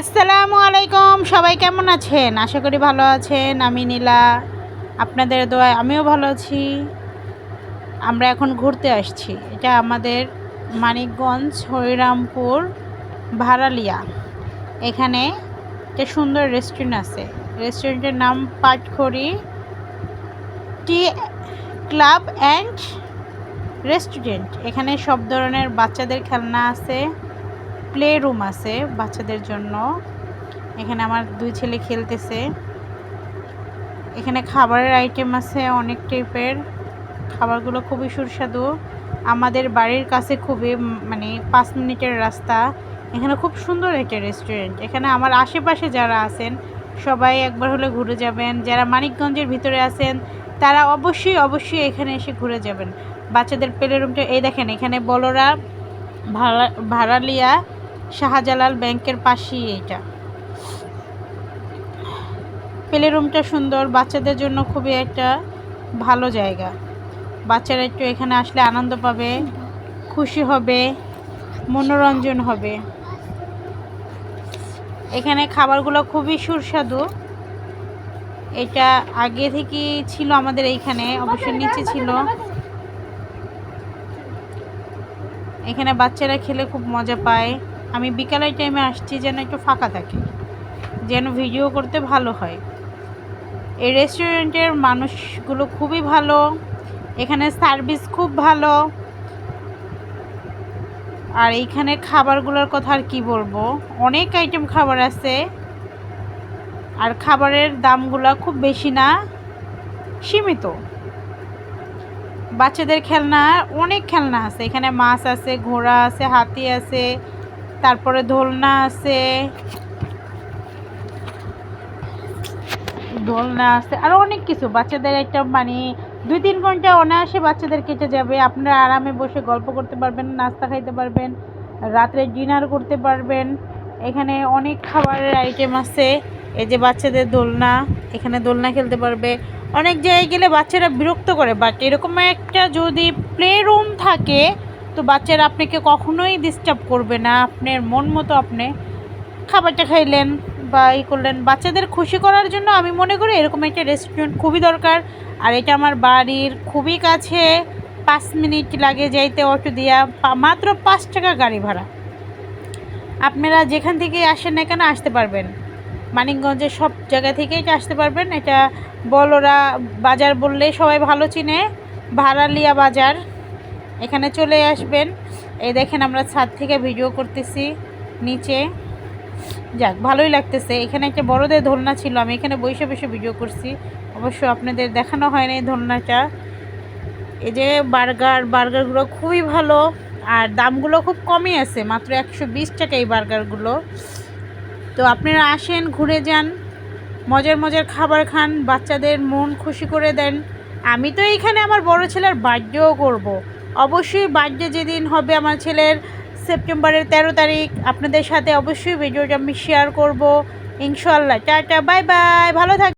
আসসালামু আলাইকুম, সবাই কেমন আছেন? আশা করি ভালো আছেন। আমি নীলা, আপনাদের দোয়ায় আমিও ভালো আছি। আমরা এখন ঘুরতে আসছি। এটা আমাদের মানিকগঞ্জ, হরিরামপুর, ভাড়ালিয়া। এখানে একটা সুন্দর রেস্টুরেন্ট আছে। রেস্টুরেন্টের নাম Patkhori tea club and restaurant. এখানে সব ধরনের বাচ্চাদের খেলনা আছে। প্লে রুম আছে বাচ্চাদের জন্য। এখানে আমার দুই ছেলে খেলতেছে। এখানে খাবারের আইটেম আছে অনেক টাইপের। খাবারগুলো খুবই সুস্বাদু। আমাদের বাড়ির কাছে খুবই মানে পাঁচ মিনিটের রাস্তা। এখানে খুব সুন্দর একটা রেস্টুরেন্ট এখানে আমার আশেপাশে যারা আছেন, সবাই একবার হলে ঘুরে যাবেন। যারা মানিকগঞ্জের ভিতরে আছেন, তারা অবশ্যই অবশ্যই এখানে এসে ঘুরে যাবেন। বাচ্চাদের প্লে রুমটা এই দেখেন, এখানে বড়রা ভাড়া, ভাড়ালিয়া শাহজালাল ব্যাংকের পাশেই এইটা। প্লে রুমটা সুন্দর, বাচ্চাদের জন্য খুবই একটা ভালো জায়গা। বাচ্চারা একটু এখানে আসলে আনন্দ পাবে, খুশি হবে, মনোরঞ্জন হবে। এখানে খাবারগুলো খুবই সুস্বাদু। এটা আগে থেকেই ছিল আমাদের এইখানে, অবশ্য নিচে ছিল। এখানে বাচ্চারা খেলে খুব মজা পায়। আমি বিকালের টাইমে আসছি যেন একটু ফাঁকা থাকে, যেন ভিডিও করতে ভালো হয়। এই রেস্টুরেন্টের মানুষগুলো খুবই ভালো, এখানে সার্ভিস খুব ভালো। আর এইখানে খাবারগুলোর কথা আর কি বলব? অনেক আইটেম খাবার আছে, আর খাবারের দামগুলো খুব বেশি না, সীমিত। বাচ্চাদের খেলনা, অনেক খেলনা আছে। এখানে মাছ আছে, ঘোড়া আছে, হাতি আছে তারপরে দোলনা আছে। দোলনা আছে। আরও অনেক কিছু। বাচ্চাদের একটা মানে দুই তিন ঘণ্টা অনায়াসে বাচ্চাদের কেটে যাবে। আপনারা আরামে বসে গল্প করতে পারবেন, নাস্তা খাইতে পারবেন, রাত্রে ডিনার করতে পারবেন। এখানে অনেক খাবারের আইটেম আছে। এই যে বাচ্চাদের দোলনা, এখানে দোলনা খেলতে পারবে। অনেক জায়গায় গেলে বাচ্চারা বিরক্ত করে বাট এরকম একটা যদি প্লে রুম থাকে তো বাচ্চারা আপনাকে কখনোই ডিস্টার্ব করবে না। আপনার মন মতো আপনি খাবারটা খাইলেন বা ই করলেন। বাচ্চাদের খুশি করার জন্য আমি মনে করি এরকম একটা রেস্টুরেন্ট খুবই দরকার। আর এটা আমার বাড়ির খুবই কাছে, পাঁচ মিনিট লাগে যাইতে অটো দিয়া মাত্র পাঁচ টাকা গাড়ি ভাড়া। আপনারা যেখান থেকে আসেন না কেন আসতে পারবেন। মানিকগঞ্জের সব জায়গা থেকেই আসতে পারবেন। এটা বলরা বাজার বললে সবাই ভালো চিনে। ভাড়ালিয়া বাজার। এখানে চলে আসবেন। এই দেখেন আমরা ছাদ থেকে ভিডিও করতেছি নিচে। যাক, ভালোই লাগতেছে। এখানে একটা বড়দের দোলনা ছিল, আমি এখানে বসে বসে ভিডিও করছি। অবশ্য আপনাদের দেখানো হয়নি দোলনাটা এই যে বার্গার, বার্গারগুলো খুবই ভালো, আর দামগুলো খুব কমই আছে, মাত্র একশো বিশ টাকা এই বার্গারগুলো। তো আপনারা আসেন, ঘুরে যান, মজার মজার খাবার খান, বাচ্চাদের মন খুশি করে দেন। আমি তো এইখানে আমার বড় ছেলের বার্থডেও করব। অবশ্যই বার্থডে যেদিন হবে আমার ছেলের সেপ্টেম্বরের তেরো তারিখ, আপনাদের সাথে অবশ্যই ভিডিওটা আমি শেয়ার করব। ইনশাল্লাহ টাটা বাই বাই ভালো থাক